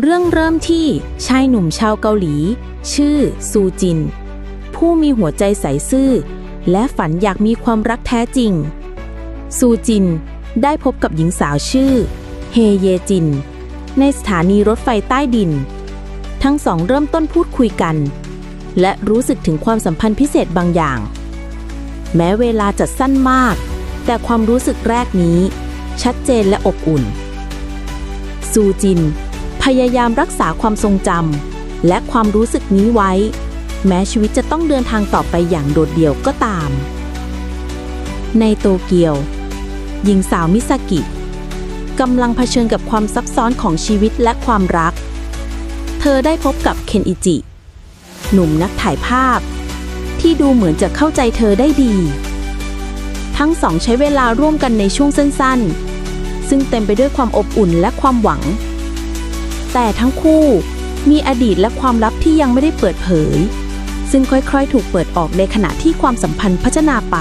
เรื่องเริ่มที่ชายหนุ่มชาวเกาหลี ชื่อซูจิน ผู้มีหัวใจใสซื่อ และฝันอยากมีความรักแท้จริง ซูจินได้พบกับหญิงสาวชื่อ เฮเยจิน ในสถานีรถไฟใต้ดิน ทั้งสองเริ่มต้นพูดคุยกัน และรู้สึกถึงความสัมพันธ์พิเศษบางอย่าง แม้เวลาจะสั้นมาก แต่ความรู้สึกแรกนี้ ชัดเจนและอบอุ่น ซูจิน พยายามรักษาความทรงจำและความรู้สึกนี้ไว้ แม้ชีวิตจะต้องเดินทางต่อไปอย่างโดดเดี่ยวก็ตาม ในโตเกียว หญิงสาวมิซากิกำลังเผชิญกับความซับซ้อนของชีวิตและความรัก เธอได้พบกับเคนอิจิ หนุ่มนักถ่ายภาพ ที่ดูเหมือนจะเข้าใจเธอได้ดี ทั้งสองใช้เวลาร่วมกันในช่วงสั้นๆ ซึ่งเต็มไปด้วยความอบอุ่นและความหวัง แต่ทั้งคู่มีอดีตและความลับที่ยังไม่ได้เปิดเผย ซึ่งค่อยๆ ถูกเปิดออกในขณะที่ความสัมพันธ์พัฒนาไป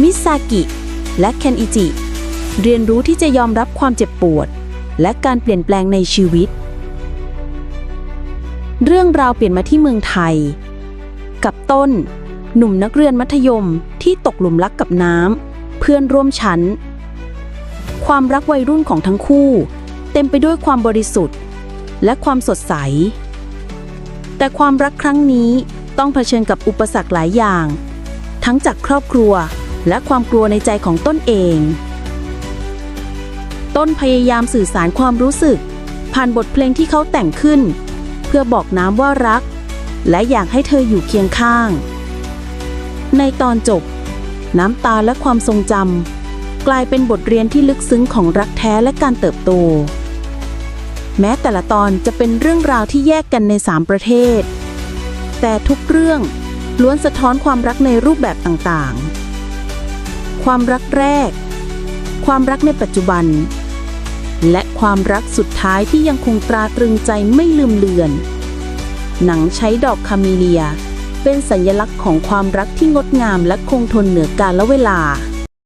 มิซากิและเคนอิจิ เรียนรู้ที่จะยอมรับความเจ็บปวด และการเปลี่ยนแปลงในชีวิต เรื่องราวเปลี่ยนมาที่เมืองไทย กับต้น หนุ่มนักเรียนมัธยมที่ตกหลุมรักกับน้ำเพื่อนร่วมชั้น ความรักวัยรุ่นของทั้งคู่ เต็มไปด้วยความบริสุทธิ์ และความสดใส แต่ความรักครั้งนี้ต้องเผชิญกับอุปสรรคหลายอย่าง ทั้งจากครอบครัวและความกลัวในใจของต้นเอง ต้นพยายามสื่อสารความรู้สึก ผ่านบทเพลงที่เขาแต่งขึ้น เพื่อบอกน้ำว่ารัก และอยากให้เธออยู่เคียงข้าง ในตอนจบ น้ำตาและความทรงจำกลายเป็นบทเรียนที่ลึกซึ้งของรักแท้และการเติบโต แม้แต่ละตอนจะเป็นเรื่องราวที่แยกกันในสามประเทศ แต่ทุกเรื่องล้วนสะท้อนความรักในรูปแบบต่างๆ ความรักแรก ความรักในปัจจุบัน และความรักสุดท้ายที่ยังคงตราตรึงใจไม่ลืมเลือน หนังใช้ดอกคาเมเลีย เป็นสัญลักษณ์ของความรักที่งดงามและคงทนเหนือกาลเวลา